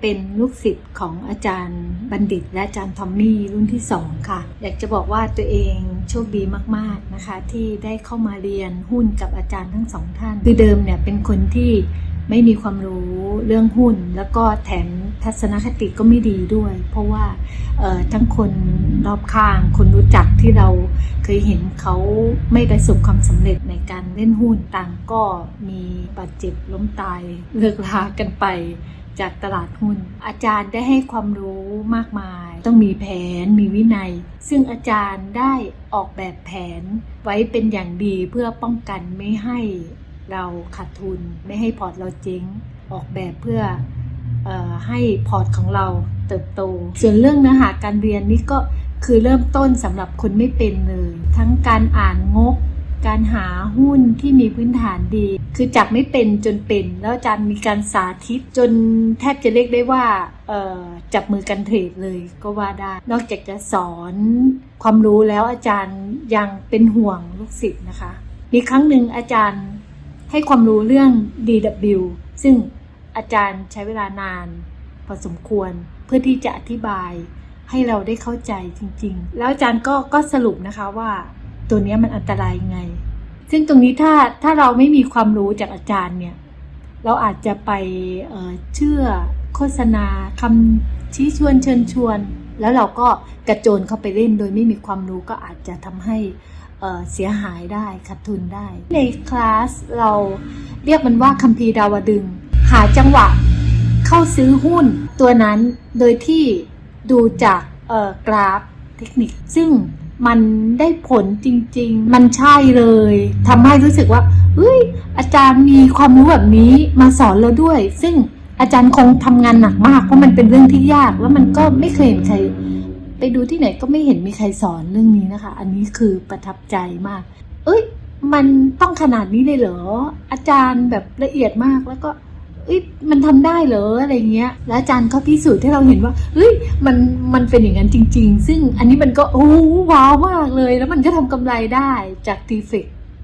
เป็นลูกศิษย์ของอาจารย์บัณฑิต และอาจารย์ทอมมี่รุ่นที่สองค่ะ อยากจะบอกว่าตัวเองโชคดีมากๆนะคะ ที่ได้เข้ามาเรียนหุ้นกับอาจารย์ทั้งสองท่าน คือเดิมเนี่ยเป็นคนที่ ไม่มีความรู้เรื่องหุ้น แล้วก็แถมทัศนคติก็ไม่ดีด้วย เพราะว่าทั้งคนรอบข้าง คนรู้จักที่เราเคยเห็นเขาไม่ประสบความสำเร็จในการเล่นหุ้นต่างก็มีบาดเจ็บล้มตายเลิกลากันไปจากตลาดหุ้น อาจารย์ได้ให้ความรู้มากมาย ต้องมีแผนมีวินัย ซึ่งอาจารย์ได้ออกแบบแผนไว้เป็นอย่างดีเพื่อป้องกันไม่ให้ เราขาดทุนไม่ให้พอร์ตเราเจ๊งออกแบบเพื่อออให้พอร์ตของเราเติบโต ส่วนเรื่องเนื้อหาการเรียนนี่ก็คือเริ่มต้นสำหรับคนไม่เป็นเลย ทั้งการอ่านงบ การหาหุ้นที่มีพื้นฐานดี คือจับไม่เป็นจนเป็น แล้วอาจารย์มีการสาธิตจนแทบจะเรียกได้ว่าจับมือกันเทรดเลยก็ว่าได้ นอกจากจะสอนความรู้แล้วอาจารย์ยังเป็นห่วงลูกศิษย์นะคะ มีครั้งหนึ่งอาจารย์ ให้ความรู้เรื่อง DW ซึ่งอาจารย์ใช้เวลานานพอสมควรเพื่อที่จะอธิบายให้เราได้เข้าใจจริงๆ แล้วอาจารย์ก็ก็สรุปนะคะว่า ตัวนี้มันอันตรายยังไง ซึ่งตรงนี้ถ้าถ้าเราไม่มีความรู้จากอาจารย์เนี่ย เราอาจจะไปเเชื่อโฆษณาคำชี้ชวนเชิญชวน แล้วเราก็กระโจนเข้าไปเล่นโดยไม่มีความรู้ก็อาจจะทำให้ เสียหายได้ขาดทุนได้ ในคลาสเราเรียกมันว่าคัมภีร์ดาวดึง หาจังหวะเข้าซื้อหุ้นตัวนั้นโดยที่ดูจากกราฟเทคนิค ซึ่งมันได้ผลจริง ๆ มันใช่เลยทำให้รู้สึกว่าเฮ้ยอาจารย์มีความรู้แบบนี้มาสอนเราด้วย ซึ่งอาจารย์คงทำงานหนักมากเพราะมันเป็นเรื่องที่ยาก แล้วมันก็ไม่เคยเห็นใคร ไปดูที่ไหนก็ไม่เห็นมีใครสอนเรื่องนี้นะคะ อันนี้คือประทับใจมาก เอ้ย มันต้องขนาดนี้เลยเหรอ อาจารย์แบบละเอียดมากแล้วก็เอ้ยมันทำได้เหรออะไรเงี้ย แล้วอาจารย์ก็พิสูจน์ให้เราเห็นว่าเฮ้ยมันมันเป็นอย่างนั้นจริง ๆ ซึ่งอันนี้มันก็โอ้ว้าวมากเลย แล้วมันก็ทำกำไรได้จากทีเฟก